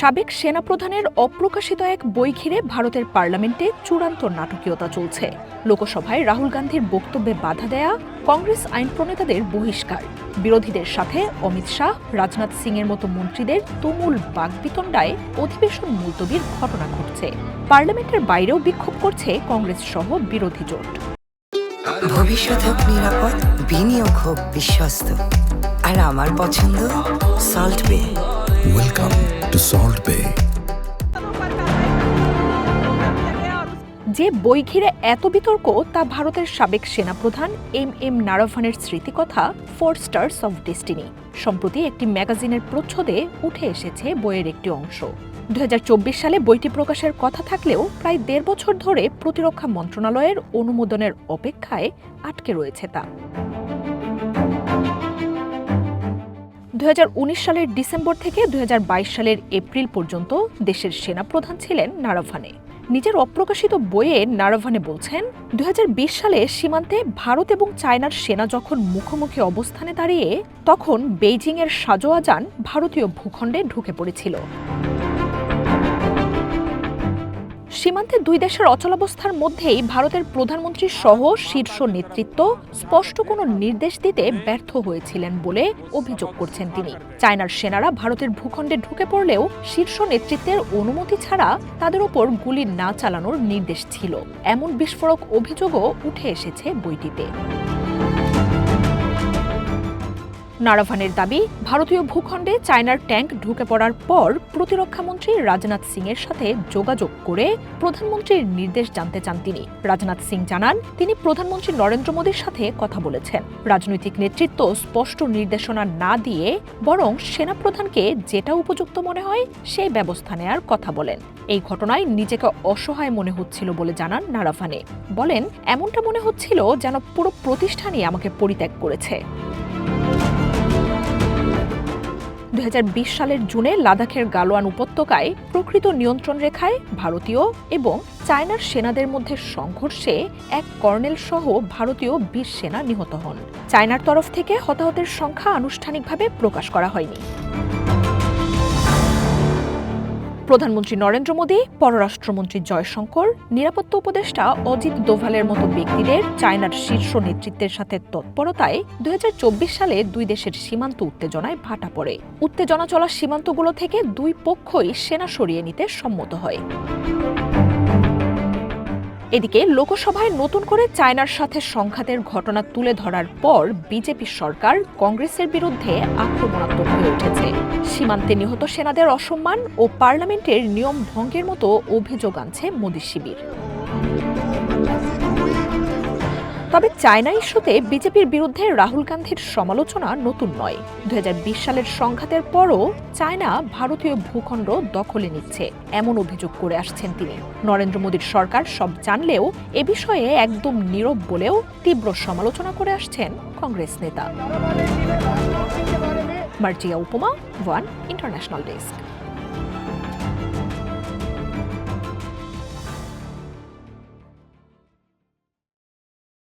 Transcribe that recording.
সাবেক সেনাপ্রধানের অপ্রকাশিত এক বই ঘিরে ভারতের পার্লামেন্টে চূড়ান্ত নাটকীয়তা চলছে। লোকসভায় রাহুল গান্ধীর বক্তব্যে বাধা দেয়া কংগ্রেস আইন প্রণেতাদের বহিষ্কার। বিরোধীদের সাথে অমিত শাহ রাজনাথ সিং এর মতো মন্ত্রীদের তুমুল বাগবিতণ্ডায় অধিবেশন মুলতবির ঘটনা ঘটছে। পার্লামেন্টের বাইরেও বিক্ষোভ করছে কংগ্রেস সহ বিরোধী জোট। ভবিষ্যৎ হোক নিরাপদ বিনিয়োগ হোক বিশ্বস্ত। আর আমার পছন্দ সল্ট বে Welcome. To Salt Bay. যে বই ঘিরে এত বিতর্ক, তা ভারতের সাবেক সেনাপ্রধান এম এম নারাভানের স্মৃতিকথা ফোর স্টার্স অফ ডেস্টিনি সম্প্রতি একটি ম্যাগাজিনের প্রচ্ছদে উঠে এসেছে বইয়ের একটি অংশ। দুহাজার চব্বিশ সালে বইটি প্রকাশের কথা থাকলেও প্রায় দেড় বছর ধরে প্রতিরক্ষা মন্ত্রণালয়ের অনুমোদনের অপেক্ষায় আটকে রয়েছে তা। উনিশ সালের ডিসেম্বর থেকে দুহাজার বাইশ সালের এপ্রিল পর্যন্ত দেশের সেনাপ্রধান ছিলেন নারাভানে। নিজের অপ্রকাশিত বইয়ে নারাভানে বলছেন দু হাজার বিশ সালে সীমান্তে ভারত এবং চায়নার সেনা যখন মুখোমুখি অবস্থানে দাঁড়িয়ে, তখন বেইজিংয়ের সাজোয়া যান ভারতীয় ভূখণ্ডে ঢুকে পড়েছিল। সীমান্তে দুই দেশের অচলাবস্থার মধ্যেই ভারতের প্রধানমন্ত্রী সহ শীর্ষ নেতৃত্ব স্পষ্ট কোনো নির্দেশ দিতে ব্যর্থ হয়েছিলেন বলে অভিযোগ করছেন তিনি। চায়নার সেনারা ভারতের ভূখণ্ডে ঢুকে পড়লেও শীর্ষ নেতৃত্বের অনুমতি ছাড়া তাদের ওপর গুলি না চালানোর নির্দেশ ছিল। এমন বিস্ফোরক অভিযোগও উঠে এসেছে বইটিতে। নারাভানের দাবি, ভারতীয় ভূখণ্ডে চায়নার ট্যাঙ্ক ঢুকে পড়ার পর প্রতিরক্ষামন্ত্রী রাজনাথ সিং এর সাথে যোগাযোগ করে প্রধানমন্ত্রীর নির্দেশ জানতে চান তিনি। রাজনাথ সিং জানান, তিনি প্রধানমন্ত্রী নরেন্দ্র মোদীর সাথে কথা বলেছেন। রাজনৈতিক নেতৃত্ব স্পষ্ট নির্দেশনা না দিয়ে বরং সেনাপ্রধানকে যেটা উপযুক্ত মনে হয়, সেই ব্যবস্থা নেয়ার কথা বলেন। এই ঘটনায় নিজেকে অসহায় মনে হচ্ছিল বলে জানান নারাভানে। বলেন, এমনটা মনে হচ্ছিল যেন পুরো প্রতিষ্ঠানই আমাকে পরিত্যাগ করেছে। দু হাজার বিশ সালের জুনে লাদাখের গালোয়ান উপত্যকায় প্রকৃত নিয়ন্ত্রণ রেখায় ভারতীয় এবং চায়নার সেনাদের মধ্যে সংঘর্ষে এক কর্নেল সহ ভারতীয় বীর সেনা নিহত হন। চায়নার তরফ থেকে হতাহতের সংখ্যা আনুষ্ঠানিকভাবে প্রকাশ করা হয়নি। প্রধানমন্ত্রী নরেন্দ্র মোদী, পররাষ্ট্রমন্ত্রী জয়শঙ্কর, নিরাপত্তা উপদেষ্টা অজিত দোভালের মতো ব্যক্তিদের চায়নার শীর্ষ নেতৃত্বের সাথে তৎপরতায় দুই হাজার চব্বিশ সালে দুই দেশের সীমান্ত উত্তেজনায় ভাটা পড়ে। উত্তেজনা চলা সীমান্তগুলো থেকে দুই পক্ষই সেনা সরিয়ে নিতে সম্মত হয়। এদিকে লোকসভায় নতুন করে চায়নার সাথে সংঘাতের ঘটনা তুলে ধরার পর বিজেপি সরকার কংগ্রেসের বিরুদ্ধে আক্রমণাত্মক হয়ে উঠেছে। সীমান্তে নিহত সেনাদের অসম্মান ও পার্লামেন্টের নিয়ম ভঙ্গের মতো অভিযোগ আনছে মোদী শিবির। তবে চায়না ইস্যুতে বিজেপির বিরুদ্ধে রাহুল গান্ধীর সমালোচনা নতুন নয়। দু সালের সংঘাতের পরও চায়না ভারতীয় ভূখণ্ড দখলে নিচ্ছে, এমন অভিযোগ করে আসছেন তিনি। নরেন্দ্র মোদীর সরকার সব জানলেও এ বিষয়ে একদম নীরব বলেও তীব্র সমালোচনা করে আসছেন কংগ্রেস নেতা। মার্জিয়া উপমা, ওয়ান ইন্টারন্যাশনাল ডেস্ক।